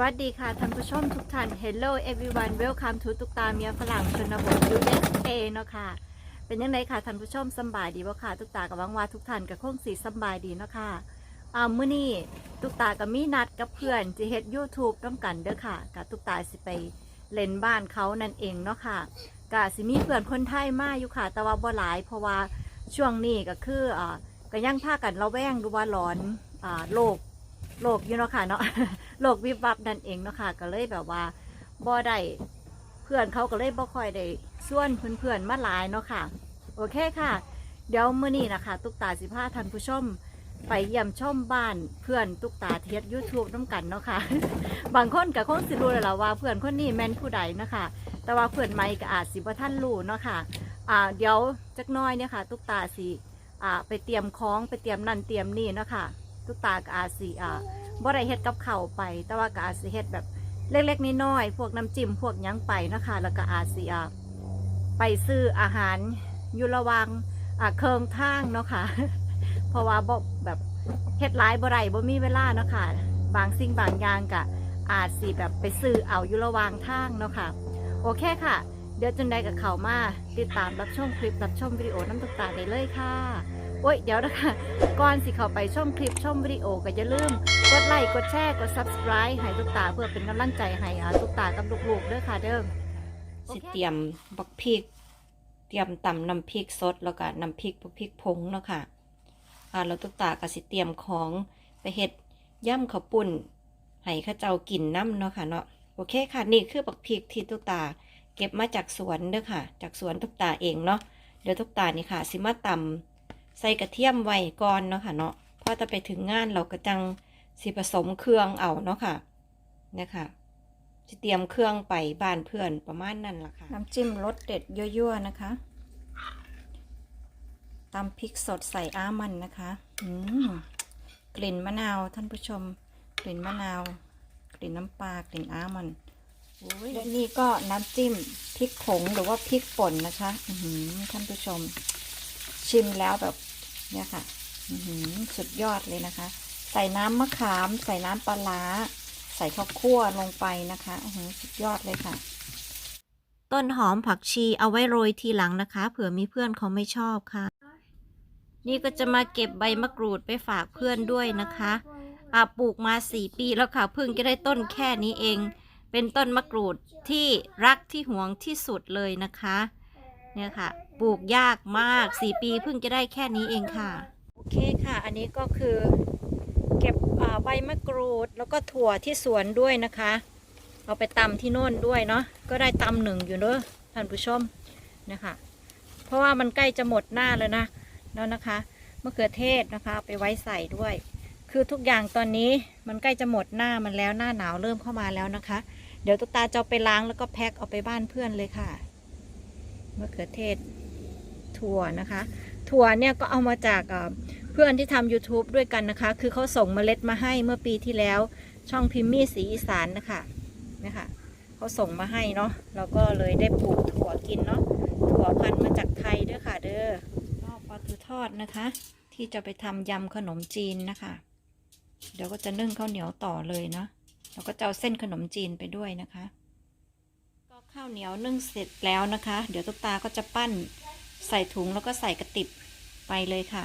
วัสดีค่ะท่านผู้ชมทุกท่าน Hello everyone welcome to ตุกตาเมียฝรั่งชนบท USA เนาะค่ะ เป็นยังไงค่ะท่านผู้ชมสบายดีบ่ค่ะ ตุกตากับวังว่าทุกท่านกับคงสีสบายดีเนาะค่ะอ่ามื้อนี้ตุกตากับมีนัดกับเพื่อนจะเฮ็ด YouTube น้ำกันเด้อค่ะกับตุกตาสิไปเล่นบ้านเขานั่นเองเนาะค่ะกะสิมีเพื่อนคนไทยมาอยู่ค่ะ แต่ว่าบ่หลาย เพราะว่าช่วงนี้ก็คืออ่าก็ยังพากันระแวงดูว่าร้อนอ่าโลก โลกอยู่เนาะค่ะเนาะโลกวิบวับนั่นเองเนาะค่ะ ก็เลยแบบว่าบ่ได้เพื่อนเขาก็เลยบ่ค่อยได้ส่วนเพื่อนๆมาหลายเนาะค่ะ โอเคค่ะ เดี๋ยวมื้อนี้นะคะตุกตาสิพาท่านผู้ชมไปเยี่ยมชมบ้านเพื่อนตุกตาเทียดยูทูบน้ำกันเนาะค่ะ บางคนก็คงสิรู้แล้วล่ะว่าเพื่อนคนนี้แมนผู้ใดนะคะ แต่ว่าเพื่อนใหม่ก็อาจสิบ่ท่านรู้เนาะค่ะอ่าเดี๋ยวจักน้อยเนี่ยค่ะ ตุกตาสิอ่าไปเตรียมของไปเตรียมนั่นเตรียมนี่เนาะค่ะ ตุตาก็อาจสิอ่าบ่ได้เฮ็ดกับข้าวไป แต่ว่าก็อาจสิเฮ็ดแบบเล็กๆน้อยๆพวกน้ำจิ้มพวกหยังไปนะคะ แล้วก็อาจสิอ่าไปซื้ออาหารอยู่ระวังอ่าเคิงทางเนาะค่ะ เพราะว่าบ่แบบเฮ็ดหลายบ่ได้บ่มีเวลาเนาะค่ะ บางสิ่งบางอย่างก็อาจสิแบบไปซื้อเอาอยู่ระว่างทางเนาะค่ะ โอเคค่ะเดี๋ยวจนได้กับเขามา ติดตามรับชมคลิปรับชมวิดีโอน้ำตกตาได้เลยค่ะ โอ้ย เดี๋ยวนะคะก่อนสิเข้าไปชมคลิปชมวิดีโอก็อย่าลืม กดไลค์กดแชร์กด subscribe ให้ทุกตาเพื่อเป็นกำลังใจให้อาทุกตากับลูกๆด้วยค่ะเด้อสิเตรียมบักพริก เตรียมตำน้ำพริกสดแล้วก็น้ำพริกบักพริกผงเนาะค่ะอ่าแล้วตุกตาก็สิเตรียมของไปเฮ็ดย่ำข้าวปุ้นให้ข้าเจ้ากินน้ำเนาะค่ะเนาะโอเคค่ะนี่คือบักพริกที่ตุกตาเก็บมาจากสวนเด้อค่ะ จากสวนตุกตาเองเนาะเดี๋ยวตุกตานี่ค่ะ สิมาตำ ใส่กระเทียมไว้ก่อนเนาะค่ะเนาะพอจะไปถึงงานเราก็จังสิผสมเครื่องเอาเนาะค่ะเนี่ยค่ะจะเตรียมเครื่องไปบ้านเพื่อนประมาณนั้นล่ะค่ะ น้ำจิ้มรสเด็ดยั่วๆนะคะตำพริกสดใส่อามันนะคะอืมกลิ่นมะนาวท่านผู้ชม กลิ่นมะนาว กลิ่นน้ำปลากลิ่นอามันโอ้ยและนี่ก็น้ำจิ้มพริกผงหรือว่าพริกป่นนะคะ อือหือท่านผู้ชม ชิมแล้วแบบ เนี่ยค่ะอือหือสุดยอดเลยนะคะ ใส่น้ำมะขาม ใส่น้ำปลาร้าใส่ข้าวคั่วลงไปนะคะอือหือสุดยอดเลยค่ะ ต้นหอมผักชีเอาไว้โรยทีหลังนะคะ เผื่อมีเพื่อนเขาไม่ชอบค่ะ นี่ก็จะมาเก็บใบมะกรูดไปฝากเพื่อนด้วยนะคะอาปลูกมาสี่ปีแล้วค่ะเพิ่งจะได้ต้นแค่นี้เอง เป็นต้นมะกรูดที่รักที่หวงที่สุดเลยนะคะ เนี่ยค่ะ ปลูกยากมากสี่ปีเพิ่งจะได้แค่นี้เองค่ะ โอเคค่ะ อันนี้ก็คือเก็บใบมะกรูดแล้วก็ถั่วที่สวนด้วยนะคะ เอาไปตำที่โน่นด้วยเนาะ ก็ได้ตำหนึ่งอยู่เนอะท่านผู้ชมนะคะ เพราะว่ามันใกล้จะหมดหน้าแล้วนะ แล้วนะคะมะเขือเทศนะคะไปไว้ใส่ด้วย คือทุกอย่างตอนนี้มันใกล้จะหมดหน้ามันแล้วหน้าหนาวเริ่มเข้ามาแล้วนะคะ เดี๋ยวตุ๊กตาจะไปล้างแล้วก็แพ็คเอาไปบ้านเพื่อนเลยค่ะ มะเขือเทศถั่วนะคะ ถั่วเนี่ยก็เอามาจากเพื่อนที่ทำ YouTube ด้วยกันนะคะ คือเขาส่งเมล็ดมาให้เมื่อปีที่แล้ว ช่องพิมมี่สีอีสานนะคะนะคะเขาส่งมาให้เนาะเราก็เลยได้ปลูกถั่วกินเนาะถั่วพันธุ์มาจากไทยด้วยค่ะ เด้อก็ปลาทูทอดนะคะ ที่จะไปทำยำขนมจีนนะคะ เดี๋ยวก็จะนึ่งข้าวเหนียวต่อเลยเนาะเราก็จะเอาเส้นขนมจีนไปด้วยนะคะ ข้าวเหนียวนึ่งเสร็จแล้วนะคะ เดี๋ยวตุ๊กตาก็จะปั้นใส่ถุงแล้วก็ใส่กระติบไปเลยค่ะ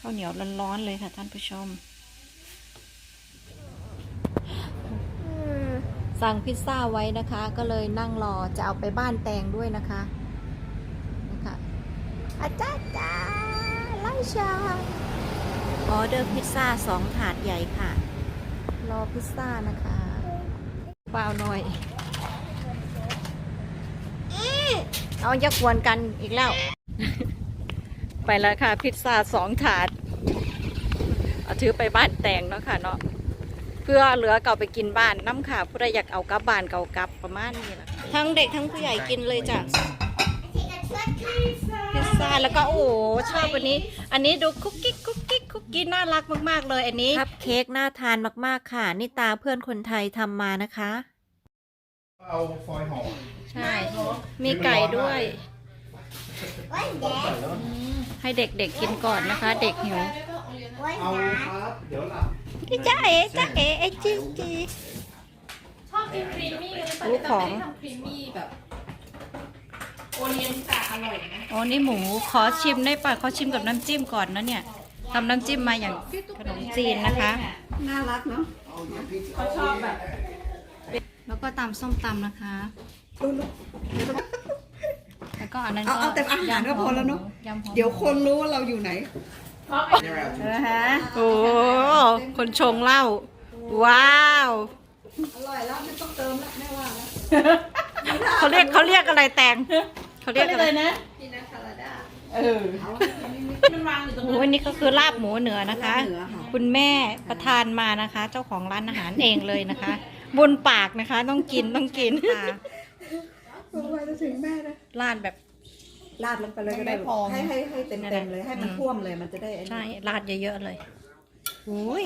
ข้าวเหนียวร้อนๆเลยค่ะ ท่านผู้ชม สั่งพิซซ่าไว้นะคะ ก็เลยนั่งรอจะเอาไปบ้านแตงด้วยนะคะนะคะอาจารย์จ้าไล่ชาออเดอร์พิซซ่าสองถาดใหญ่ค่ะ รอพิซซ่านะคะเปล่าหน่อย เอาอย่ากวนกันอีกแล้ว ไปแล้วค่ะ พิซซ่าสองถาด เอาถือไปบ้านแตงเนาะค่ะเนาะเพื่อเหลือเก่าไปกินบ้านน้ำค่ะผู้ใดอยากเอากลับบ้านเก่ากลับประมาณนี้แหละทั้งเด็กทั้งผู้ใหญ่กินเลยจ้ะพิซซ่าแล้วก็โอ้โหชอบวันนี้ อันนี้ดูคุกกิ๊กคุกกิ๊กคุกกิ๊กน่ารักมาก ๆ เลยอันนี้คัพเค้กน่าทานมากๆค่ะ นี่ตาเพื่อนคนไทยทำมานะคะ เอาฟอยล์ห่อใช่ มีไก่ด้วยให้เด็กๆกินก่อนนะคะ เด็กหิวเอาครับ เดี๋ยวหลับจ้าเอ๋จ้าเอ๋ไอ้จิงจีชอบกินครีมมี่กันหรือเปล่ารู้ของไม่ได้ทำครีมมี่แบบโอเลียนแต่อร่อยนะโอ้นี่หมูขอชิมได้ป่ะขอชิมกับน้ำจิ้มก่อนนะเนี่ยทำน้ำจิ้มมาอย่างขนมจีนนะคะ น่ารักเนาะเขาชอบแบบ แล้วก็ตำส้มตำนะคะ แล้วก็อันนั้นเอาก็เอาแต่อาหารก็พอแล้วเนอะ ยำหอมเดี๋ยวคนรู้ว่าเราอยู่ไหน นะคะโอ้คนชงเหล้า ว้าว อร่อยแล้วไม่ต้องเติมแล้วแม่ว่าแล้วเขาเรียกเขาเรียกอะไรแตงเขาเรียกอะไรนะเออ มันวางอยู่ตรงโอ้ยนี่ก็คือลาบหมูเหนือนะคะเหนือค่ะ คุณแม่ประทานมานะคะ เจ้าของร้านอาหารเองเลยนะคะ บนปากนะคะ ต้องกินต้องกินค่ะสงสัยจะถึงแม่นะราดแบบ ราดลงไปเลยก็ได้ลูกให้ให้ให้เต็มเต็มๆเลยให้มันท่วมเลยมันจะได้ไอ้นี่ ใช่ราดเยอะๆเลยโอ้ย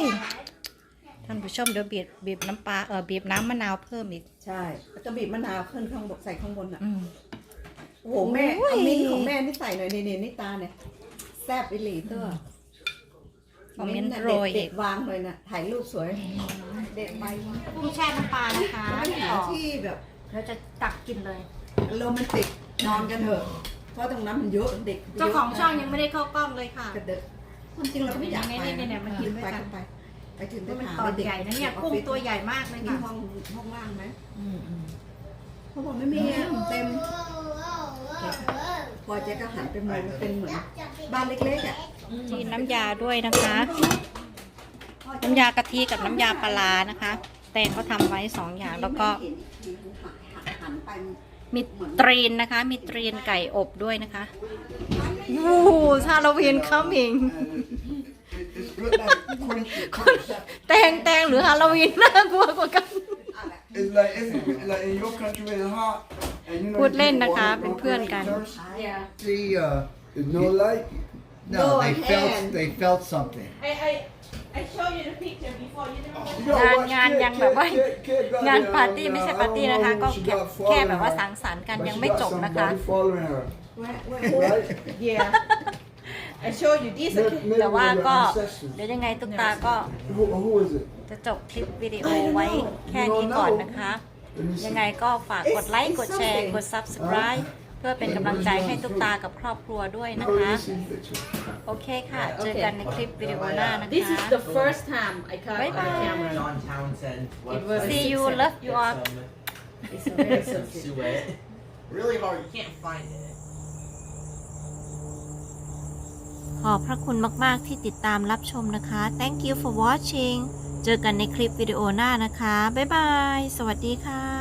ท่านผู้ชมเดี๋ยวบีบบีบน้ำปลาเออบีบน้ำมะนาวเพิ่มอีก ใช่แล้วก็บีบมะนาวขึ้นข้างบนใส่ข้างบนอะ อืม โอ้โหแม่โอ้ย เอามิ้นท์ของแม่นี่ใส่หน่อยนี่นี่นี่ตาเนี่ยแซ่บอิหลีเตอร์คอมเมนต์ท์ะโรยเด็อีดกๆวางเลยน่ะถ่ายรูปสวย เด็ดใบมากกุ้งแช่น้ำปลานะคะไม่หาที่แบบเราจะตักกินเลยโรแมนติกนอนกันเถอะ เพราะตรงนั้นมันเยอะเด็กเจ้าของช่องยังไม่ได้เข้ากล้องเลยค่ะกระเดกความจริงเราก็ไม่อยากไปเนี่ยเนี่ยมากินด้วยกันไปไปถึงไปมันหาตอนเด็กใหญ่นะเนี่ยออฟกุ้งฟิศตัวใหญ่มากเลยมีค่ะห้องห้องว่างไหมอืมอืมเขาบอกไม่มีอะเต็มพอเจ๊ก็หันไปมองเป็นเหมือนบ้านเล็กๆอะมีน้ำยาด้วยนะคะ น้ำยากะทิกับน้ำยาปลาร้านะคะ แตงเขาทำไว้สองอย่างแล้วก็ มีตรีนนะคะ มีตรีนไก่อบด้วยนะคะวู้ฮาโลวีนคัมมิง แตงแตงหรือฮาโลวีนน่ากลัวกว่ากัน It's like it's like in your country when it's hot and you know พูดเล่นนะคะ เป็นเพื่อนกัน thirst. เดี๋ยว See, uh, no light. No, No, they I felt can. they felt something. I I I show you the picture before you never You know งาน what? งาน Kid- ยัง kid- แบบว่า kid- kid got งาน the, ปาร์ตี้ um, ไม่ใช่ uh, ปาร์ตี้ I don't นะคะ know ก็ what she แค่ got แค่ following แบบว่า her, สังสรรค์กัน but ยัง she ไม่ got จบนะคะ somebody following her, Where- where- right? Yeah I show you this Maybe- maybe แต่ว่า your ก็ ancestors. เดี๋ยวยังไงตุ๊กตาก็ Who, who is it? จะจบคลิปวิดีโอไว้แค่นี้ก่อนนะคะ Let me see. ยังไงก็ฝากกดไลค์ กดแชร์ กด Subscribe เพื่อเป็นกำลังใจให้ตุ๊กตากับครอบครัวด้วยนะ No, คะ let me see the picture. โอเคค่ะ เจอกันในคลิปวิดีโอหน้านะคะ This is the first time I cut Bye on bye. camera John Townsend. It was- See you love you all Some, It's very some sensitive suet. Really hard. You can't find it. ขอบพระคุณมาก ๆ ที่ติดตามรับชมนะคะ Thank you for watching เจอกันในคลิปวิดีโอหน้านะคะ บ๊ายบาย สวัสดีค่ะ